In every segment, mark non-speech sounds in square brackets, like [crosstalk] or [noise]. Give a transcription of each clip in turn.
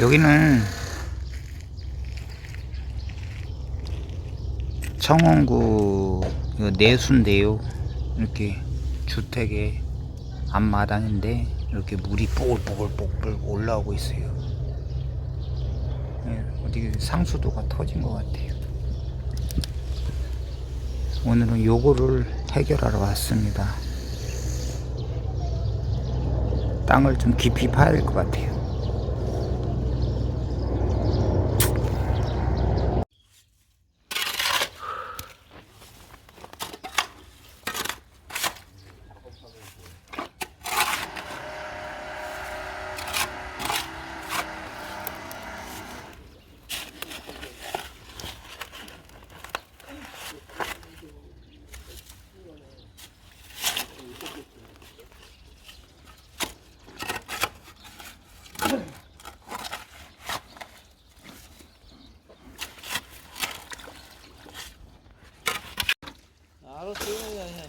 여기는 청원구 그 내수인데요. 이렇게 주택의 앞마당인데 이렇게 물이 뽀글뽀글뽀글 올라오고 있어요. 예, 어디 상수도가 터진 것 같아요. 오늘은 요거를 해결하러 왔습니다. 땅을 좀 깊이 파야 될 것 같아요. 알았어요. 야, 야.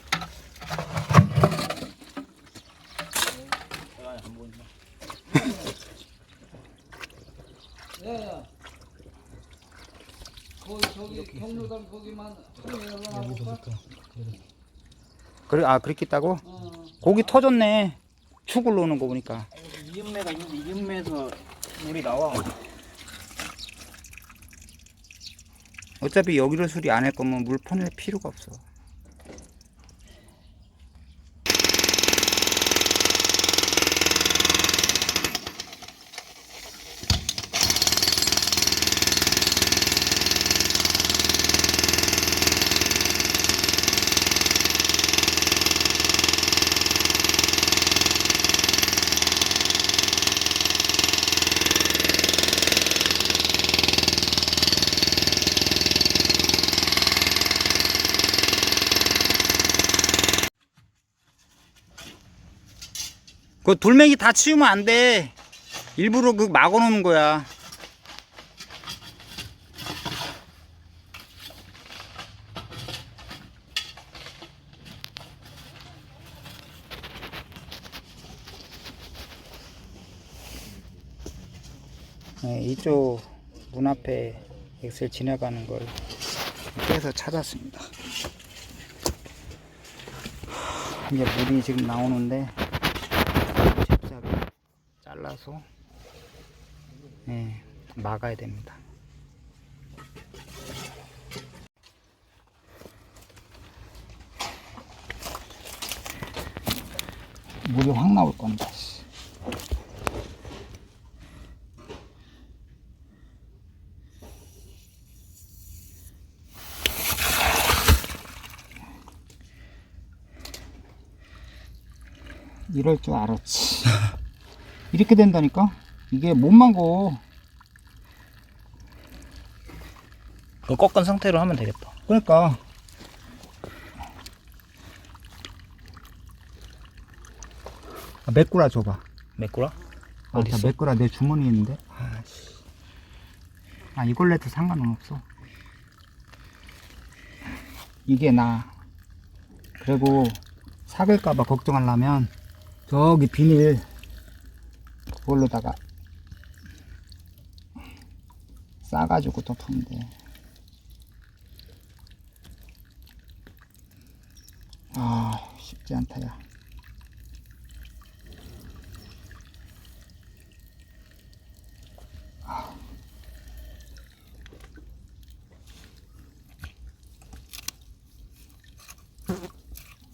야, 안 보인다. 야, 야. 거기 저기 경로당 거기만 그래 아 그렇게 있다고? 어. 고기 터졌네. 축을 놓는 거 보니까. 이음매가 있는데 이음매에서 물이 나와. 어차피 여기를 수리 안 할 거면 물 퍼낼 필요가 없어. 그 돌멩이 다 치우면 안 돼. 일부러 그 막아 놓는 거야. 네, 이쪽 문 앞에 엑셀 지나가는 걸 빼서 찾았습니다. 이제 물이 지금 나오는데 잘라서 예, 막아야 됩니다. 물이 확 나올 겁니다. 씨. 이럴 줄 알았지. [laughs] 이렇게 된다니까? 이게 못 막어. 그 꺾은 상태로 하면 되겠다. 그러니까. 아, 메꾸라 줘봐. 메꾸라? 아, 어디 나 있어? 메꾸라 내 주머니에 있는데. 아씨. 아 이걸 내도 상관은 없어. 이게 나. 그리고 삭을까봐 걱정하려면 저기 비닐 그걸로다가 싸가지고 덮으면 돼. 아 쉽지 않다 야.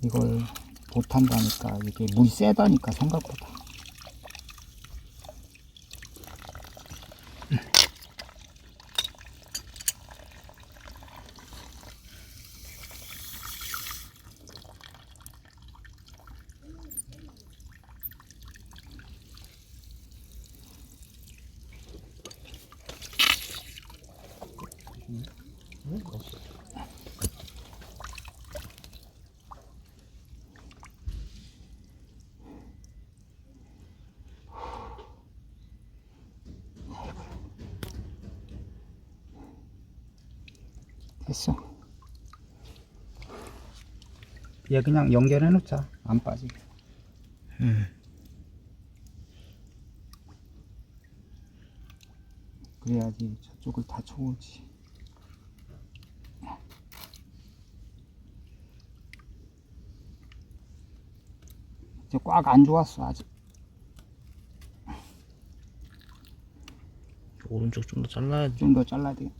이걸 못한다니까 이게 물이 세다니까 생각보다 됐어 얘 그냥 연결해 놓자 안 빠지게 음. 그래야지 저쪽을 다 쳐오지. 이제 꽉 안 좋았어 아직. 오른쪽 좀 더 잘라야지. 좀더 잘라야 돼.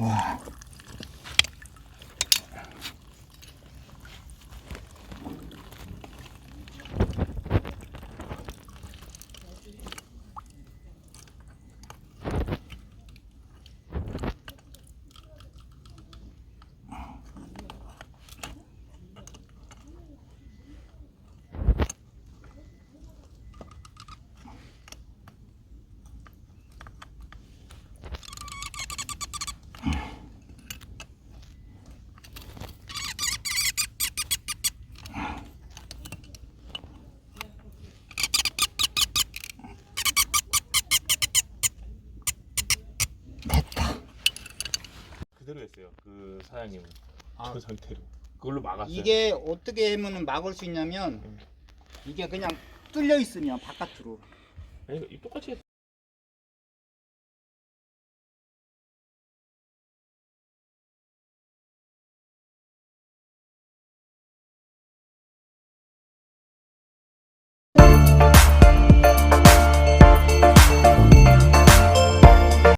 와. 그대로 했어요. 그 사장님은 아. 저 상태로 그걸로 막았어요. 이게 어떻게 하면 막을 수 있냐면 음. 이게 그냥 뚫려 있으면 바깥으로 아니, 똑같이 했-